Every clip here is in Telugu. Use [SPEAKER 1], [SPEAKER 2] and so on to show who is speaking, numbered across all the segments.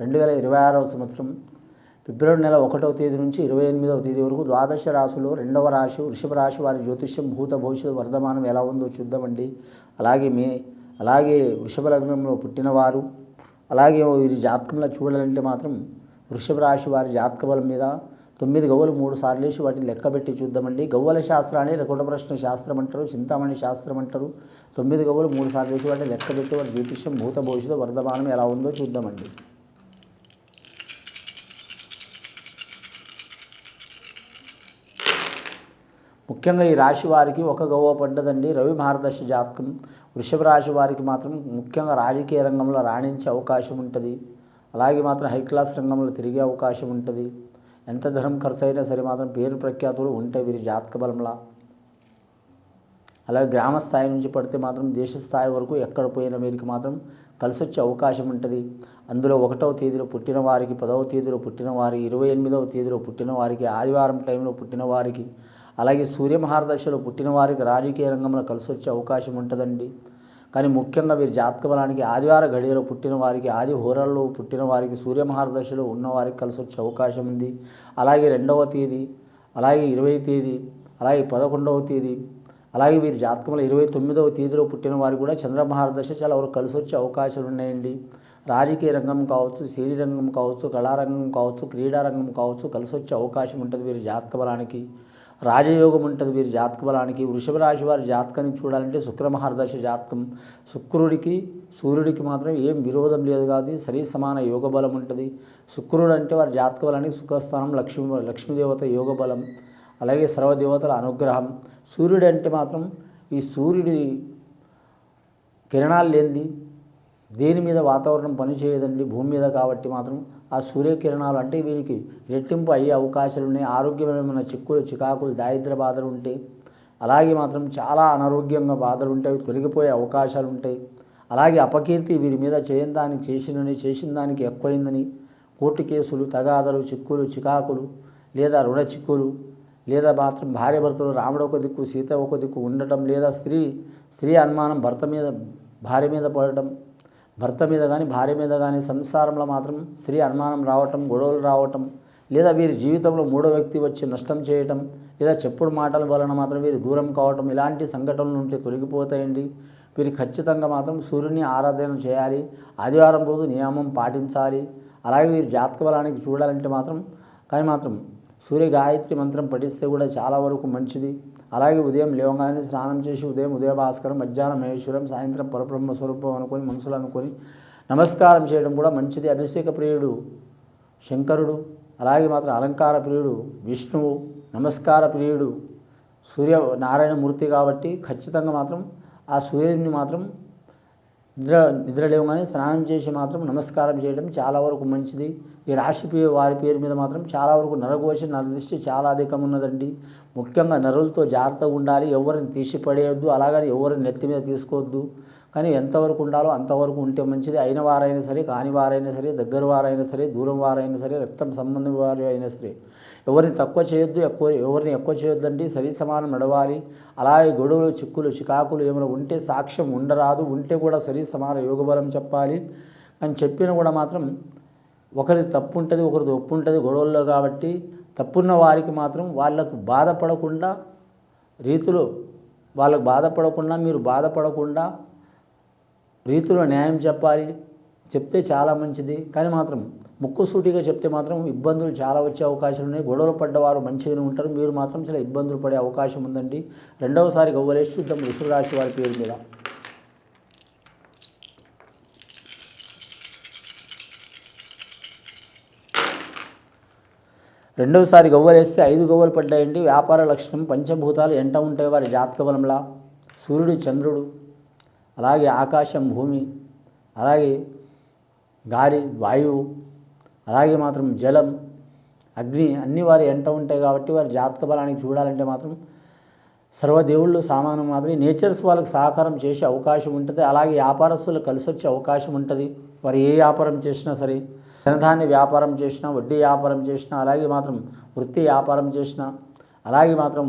[SPEAKER 1] రెండు వేల ఇరవై ఆరవ సంవత్సరం ఫిబ్రవరి నెల ఒకటవ తేదీ నుంచి ఇరవై ఎనిమిదవ తేదీ వరకు ద్వాదశ రాశిలో రెండవ రాశి వృషభ రాశి వారి జ్యోతిష్యం భూత భవిష్యత్ వర్ధమానం ఎలా ఉందో చూద్దామండి అలాగే మే అలాగే వృషభ లగ్నంలో పుట్టినవారు అలాగే వీరి జాతకంలో చూడాలంటే మాత్రం వృషభ రాశి వారి జాతక బలం మీద తొమ్మిది గవ్వలు మూడు సార్లు వేసి వాటిని లెక్కబెట్టి చూద్దామండి గవ్వల శాస్త్రాన్ని రకుట ప్రశ్న శాస్త్రం అంటారు చింతామణి శాస్త్రం అంటారు. తొమ్మిది గవ్వలు మూడు సార్లు వేసి వాటిని లెక్కబెట్టి వారి జ్యోతిష్యం భూత భవిష్యత్తు వర్ధమానం ఎలా ఉందో చూద్దామండి ముఖ్యంగా ఈ రాశి వారికి ఒక గవ్వ పడ్డదండి. రవి మహారదశ జాతకం వృషభ రాశి వారికి మాత్రం ముఖ్యంగా రాజకీయ రంగంలో రాణించే అవకాశం ఉంటుంది. అలాగే మాత్రం హై క్లాస్ రంగంలో తిరిగే అవకాశం ఉంటుంది. ఎంత ధనం ఖర్చు అయినా సరే మాత్రం పేరు ప్రఖ్యాతులు ఉంటాయి వీరి జాతక బలంలా. అలాగే గ్రామ స్థాయి నుంచి పడితే మాత్రం దేశ స్థాయి వరకు ఎక్కడ పోయినా వీరికి మాత్రం కలిసి వచ్చే అవకాశం ఉంటుంది. అందులో ఒకటవ తేదీలో పుట్టిన వారికి పదవ తేదీలో పుట్టిన వారికి ఇరవై ఎనిమిదవ తేదీలో పుట్టిన వారికి ఆదివారం టైంలో పుట్టిన వారికి అలాగే సూర్య మహారదశలో పుట్టిన వారికి రాజకీయ రంగంలో కలిసి వచ్చే అవకాశం ఉంటుందండి. కానీ ముఖ్యంగా వీరి జాతక బలానికి ఆదివార గడియలో పుట్టిన వారికి ఆది హోరాల్లో పుట్టిన వారికి సూర్య మహారదశలో ఉన్న వారికి కలిసి వచ్చే అవకాశం ఉంది. అలాగే రెండవ తేదీ అలాగే ఇరవై తేదీ అలాగే పదకొండవ తేదీ అలాగే వీరి జాతకంలో ఇరవై తొమ్మిదవ తేదీలో పుట్టిన వారు కూడా చంద్రమహారదశ చాలా వరకు కలిసి వచ్చే అవకాశాలు ఉన్నాయండి. రాజకీయ రంగం కావచ్చు సినీ రంగం కావచ్చు కళారంగం కావచ్చు క్రీడారంగం కావచ్చు కలిసి వచ్చే అవకాశం ఉంటుంది వీరి జాతక బలానికి రాజయోగం ఉంటుంది వీరి జాతక బలానికి. వృషభ రాశి వారి జాతకానికి చూడాలంటే శుక్రమహారదశ జాతకం. శుక్రుడికి సూర్యుడికి మాత్రం ఏం విరోధం లేదు కాదు సరి సమాన యోగ బలం ఉంటుంది. శుక్రుడు అంటే వారి జాతక బలానికి సుఖస్థానం లక్ష్మీ లక్ష్మీదేవత యోగ బలం అలాగే సర్వదేవతల అనుగ్రహం. సూర్యుడు అంటే మాత్రం ఈ సూర్యుడి కిరణాలు లేనిది దేని మీద వాతావరణం పనిచేయదండి? భూమి మీద కాబట్టి మాత్రం ఆ సూర్యకిరణాలు అంటే వీరికి రెట్టింపు అయ్యే అవకాశాలు ఉన్నాయి. ఆరోగ్యమైన చిక్కులు చికాకులు దారిద్ర బాధలు ఉంటాయి అలాగే మాత్రం చాలా అనారోగ్యంగా బాధలు ఉంటాయి తొలగిపోయే అవకాశాలు ఉంటాయి. అలాగే అపకీర్తి వీరి మీద చేయని దానికి చేసినని చేసిన దానికి ఎక్కువైందని కోర్టు కేసులు తగాదలు చిక్కులు చికాకులు లేదా రుణ చిక్కులు లేదా మాత్రం భార్య భర్తలు రాముడు ఒక దిక్కు సీత ఒక దిక్కు ఉండటం లేదా స్త్రీ స్త్రీ అనుమానం భర్త మీద భార్య మీద పడటం భర్త మీద కానీ భార్య మీద కానీ సంసారంలో మాత్రం స్త్రీ అనుమానం రావటం గొడవలు రావటం లేదా వీరి జీవితంలో మూడో వ్యక్తి వచ్చి నష్టం చేయటం లేదా చెప్పుడు మాటల వలన మాత్రం వీరు దూరం కావటం ఇలాంటి సంఘటనలు ఉంటే తొలగిపోతాయండి. వీరు ఖచ్చితంగా మాత్రం సూర్యుని ఆరాధన చేయాలి. ఆదివారం రోజు నియమం పాటించాలి. అలాగే వీరి జాతక బలానికి చూడాలంటే మాత్రం కానీ మాత్రం సూర్య గాయత్రి మంత్రం పఠిస్తే కూడా చాలా వరకు మంచిది. అలాగే ఉదయం లేవగానే స్నానం చేసి ఉదయం ఉదయ భాస్కరం మధ్యాహ్నం మహేశ్వరం సాయంత్రం పరబ్రహ్మ స్వరూపం అనుకొని మనసులు అనుకొని నమస్కారం చేయడం కూడా మంచిది. అభిషేక ప్రియుడు శంకరుడు అలాగే మాత్రం అలంకార ప్రియుడు విష్ణువు నమస్కార ప్రియుడు సూర్య నారాయణమూర్తి కాబట్టి ఖచ్చితంగా మాత్రం ఆ సూర్యుడిని మాత్రం నిద్ర నిద్ర లేవగానే స్నానం చేసి మాత్రం నమస్కారం చేయడం చాలా వరకు మంచిది. ఈ రాశి వారి పేరు మీద మాత్రం చాలా వరకు నరఘోష నరదృష్టి చాలా అధికం ఉన్నదండి. ముఖ్యంగా నరులతో జాగ్రత్తగా ఉండాలి. ఎవరిని తీసిపడేయొద్దు. అలాగని ఎవరిని నెత్తి మీద తీసుకోవద్దు. కానీ ఎంతవరకు ఉండాలో అంతవరకు ఉంటే మంచిది. అయిన వారైనా సరే కాని వారైనా సరే దగ్గర వారైనా సరే దూరం వారైనా సరే రక్తం సంబంధం వారు అయినా సరే ఎవరిని తక్కువ చేయొద్దు ఎక్కువ ఎవరిని ఎక్కువ చేయొద్దండి. సరి సమానం నడవాలి. అలాగే గొడవలు చిక్కులు చికాకులు ఏమైనా ఉంటే సాక్ష్యం ఉండరాదు. ఉంటే కూడా సరి సమాన యోగబలం చెప్పాలి. అని చెప్పిన కూడా మాత్రం ఒకరి తప్పు ఉంటుంది ఒకరిది ఒప్పు ఉంటుంది గొడవల్లో కాబట్టి తప్పున్న వారికి మాత్రం వాళ్ళకు బాధపడకుండా రీతిలో వాళ్ళకు బాధపడకుండా మీరు బాధపడకుండా రీతిలో న్యాయం చెప్పాలి చెప్తే చాలా మంచిది. కానీ మాత్రం ముక్కుసూటిగా చెప్తే మాత్రం ఇబ్బందులు చాలా వచ్చే అవకాశాలు ఉన్నాయి. గొడవలు పడ్డవారు మంచిగానే ఉంటారు. మీరు మాత్రం చాలా ఇబ్బందులు పడే అవకాశం ఉందండి. రెండవసారి గవ్వలేసి చూద్దాం రాశి వారి పేరు మీద. రెండవసారి గవ్వలేస్తే ఐదు గవ్వలు పడ్డాయండి. వ్యాపార లక్షణం పంచభూతాలు ఎంట ఉంటాయి వారి జాతక బలంలా. సూర్యుడు చంద్రుడు అలాగే ఆకాశం భూమి అలాగే గాలి వాయువు అలాగే మాత్రం జలం అగ్ని అన్ని వారి ఎంట ఉంటాయి కాబట్టి వారి జాతక బలానికి చూడాలంటే మాత్రం సర్వదేవుళ్ళు సామానం మాత్రం నేచర్స్ వాళ్ళకి సహకారం చేసే అవకాశం ఉంటుంది. అలాగే వ్యాపారస్తులు కలిసి వచ్చే అవకాశం ఉంటుంది. వారు ఏ వ్యాపారం చేసినా సరే ధనధాన్య వ్యాపారం చేసినా వడ్డీ వ్యాపారం చేసినా అలాగే మాత్రం వృత్తి వ్యాపారం చేసినా అలాగే మాత్రం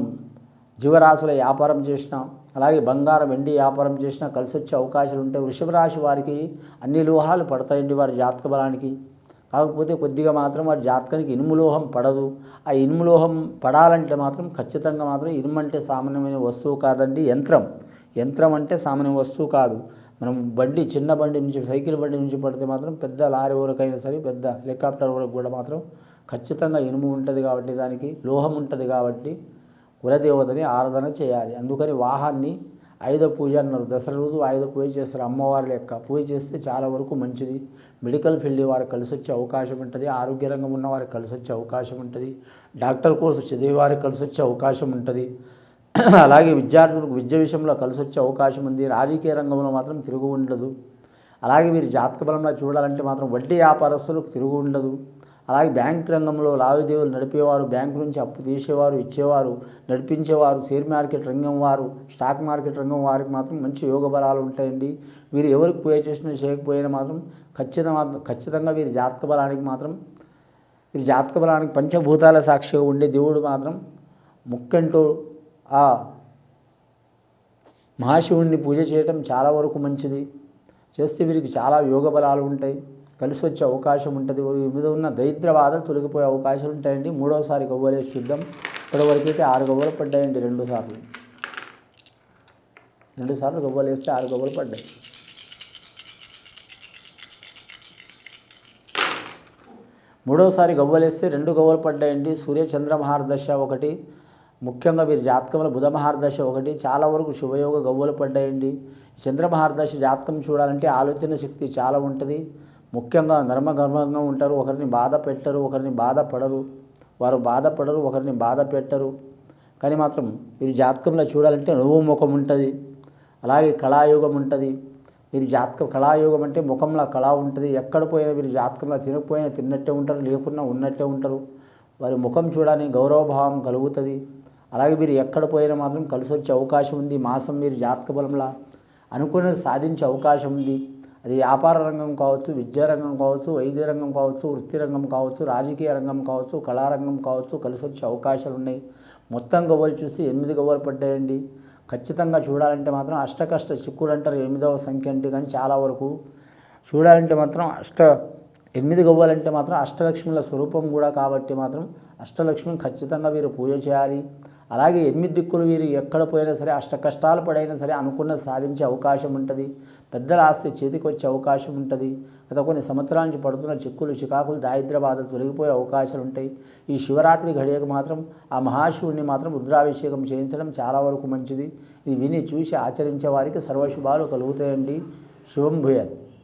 [SPEAKER 1] జీవరాశుల వ్యాపారం చేసినా అలాగే బంగారం వెండి వ్యాపారం చేసినా కలిసి వచ్చే అవకాశాలు ఉంటాయి వృషభ రాశి వారికి అన్ని లోహాలు పడతాయండి వారి జాతక బలానికి. కాకపోతే కొద్దిగా మాత్రం వారి జాతకానికి ఇనుములోహం పడదు. ఆ ఇనుము లోహం పడాలంటే మాత్రం ఖచ్చితంగా మాత్రం ఇనుము అంటే సామాన్యమైన వస్తువు కాదండి యంత్రం. యంత్రం అంటే సామాన్య వస్తువు కాదు. మనం బండి చిన్న బండి నుంచి సైకిల్ బండి నుంచి పడితే మాత్రం పెద్ద లారీ వరకైనా సరే పెద్ద హెలికాప్టర్ వరకు కూడా మాత్రం ఖచ్చితంగా ఇనుము ఉంటుంది కాబట్టి దానికి లోహం ఉంటుంది కాబట్టి కులదేవతని ఆరాధన చేయాలి. అందుకని వాహాన్ని ఆయుధ పూజ అన్నారు. దసరా రోజు ఆయుధ పూజ చేస్తారు. అమ్మవారి లెక్క. పూజ చేస్తే చాలా వరకు మంచిది. మెడికల్ ఫీల్డ్ వారికి కలిసి వచ్చే అవకాశం ఉంటుంది. ఆరోగ్య రంగం ఉన్న వారికి కలిసి వచ్చే అవకాశం ఉంటుంది. డాక్టర్ కోర్సు చదివే వారికి కలిసి వచ్చే అవకాశం ఉంటుంది. అలాగే విద్యార్థులకు విద్య విషయంలో కలిసి వచ్చే అవకాశం ఉంది. రాజకీయ రంగంలో మాత్రం తిరుగు ఉండదు అలాగే మీరు జాతక బలంలో చూడాలంటే మాత్రం వడ్డీ వ్యాపారస్తులకు తిరుగు ఉండదు అలాగే బ్యాంక్ రంగంలో లావాదేవీలు నడిపేవారు బ్యాంకు నుంచి అప్పు తీసేవారు ఇచ్చేవారు నడిపించేవారు షేర్ మార్కెట్ రంగం వారు స్టాక్ మార్కెట్ రంగం వారికి మాత్రం మంచి యోగ బలాలు ఉంటాయండి. వీరు ఎవరికి పూజ చేసినా చేయకపోయినా మాత్రం ఖచ్చితంగా ఖచ్చితంగా వీరి జాతక బలానికి మాత్రం వీరి జాతక బలానికి పంచభూతాల సాక్షిగా ఉండే దేవుడు మాత్రం ముక్కంటూ ఆ మహాశివుణ్ణి పూజ చేయటం చాలా వరకు మంచిది. చేస్తే వీరికి చాలా యోగ బలాలు ఉంటాయి. కలిసి వచ్చే అవకాశం ఉంటుంది. మీద ఉన్న దరిద్ర బాధలు తొలగిపోయే అవకాశాలు ఉంటాయండి. మూడవసారి గవ్వలేసి చూద్దాం. ఇప్పటివరకు అయితే ఆరు గవ్వలు పడ్డాయండి రెండు సార్లు. రెండు సార్లు గవ్వలు వేస్తే ఆరు గవ్వలు పడ్డాయి. మూడవసారి గవ్వలేస్తే రెండు గవ్వలు పడ్డాయండి. సూర్య చంద్ర మహారదశ ఒకటి. ముఖ్యంగా వీరి జాతకంలో బుధ మహారదశ ఒకటి. చాలా వరకు శుభయోగ గవ్వలు పడ్డాయండి. చంద్ర మహారదశ జాతకం చూడాలంటే ఆలోచన శక్తి చాలా ఉంటుంది. ముఖ్యంగా నర్మగర్మంగా ఉంటారు ఒకరిని బాధ పెట్టరు ఒకరిని బాధపడరు వారు బాధపడరు ఒకరిని బాధ పెట్టరు. కానీ మాత్రం వీరి జాతకంలో చూడాలంటే నువ్వు ముఖం ఉంటుంది. అలాగే కళాయోగం ఉంటుంది. వీరి జాతక కళాయోగం అంటే ముఖంలో కళ ఉంటుంది. ఎక్కడ పోయినా వీరి జాతకంలో తినకపోయినా తిన్నట్టే ఉంటారు లేకున్నా ఉన్నట్టే ఉంటారు. వారి ముఖం చూడడానికి గౌరవభావం కలుగుతుంది. అలాగే మీరు ఎక్కడ పోయినా మాత్రం కలిసి వచ్చే అవకాశం ఉంది. మాసం మీరు జాతక బలంలా అనుకున్నది సాధించే అవకాశం ఉంది. అది వ్యాపార రంగం కావచ్చు విద్యా రంగం కావచ్చు వైద్య రంగం కావచ్చు వృత్తి రంగం కావచ్చు రాజకీయ రంగం కావచ్చు కళారంగం కావచ్చు కలిసి వచ్చే అవకాశాలు ఉన్నాయి. మొత్తం గవ్వలు చూస్తే ఎనిమిది గవ్వలు పడ్డాయండి. ఖచ్చితంగా చూడాలంటే మాత్రం అష్టకష్ట చిక్కులు అంటారు ఎనిమిదవ సంఖ్య అంటే కానీ చాలా వరకు. చూడాలంటే మాత్రం అష్ట ఎనిమిది గవ్వలంటే మాత్రం అష్టలక్ష్మిల స్వరూపం కూడా కాబట్టి మాత్రం అష్టలక్ష్మిని ఖచ్చితంగా వీరు పూజ చేయాలి. అలాగే ఎనిమిది దిక్కులు వీరు ఎక్కడ పోయినా సరే అష్ట కష్టాలు పడైనా సరే అనుకున్న సాధించే అవకాశం ఉంటుంది. పెద్దల ఆస్తి చేతికి వచ్చే అవకాశం ఉంటుంది. గత కొన్ని సంవత్సరాల నుంచి పడుతున్న చిక్కులు చికాకులు దారిద్ర బాధలు తొలగిపోయే అవకాశాలు ఉంటాయి. ఈ శివరాత్రి ఘడియకు మాత్రం ఆ మహాశివుడిని మాత్రం రుద్రాభిషేకం చేయించడం చాలా వరకు మంచిది. ఇది విని చూసి ఆచరించే వారికి సర్వశుభాలు కలుగుతాయండి. శుభం భూయాలి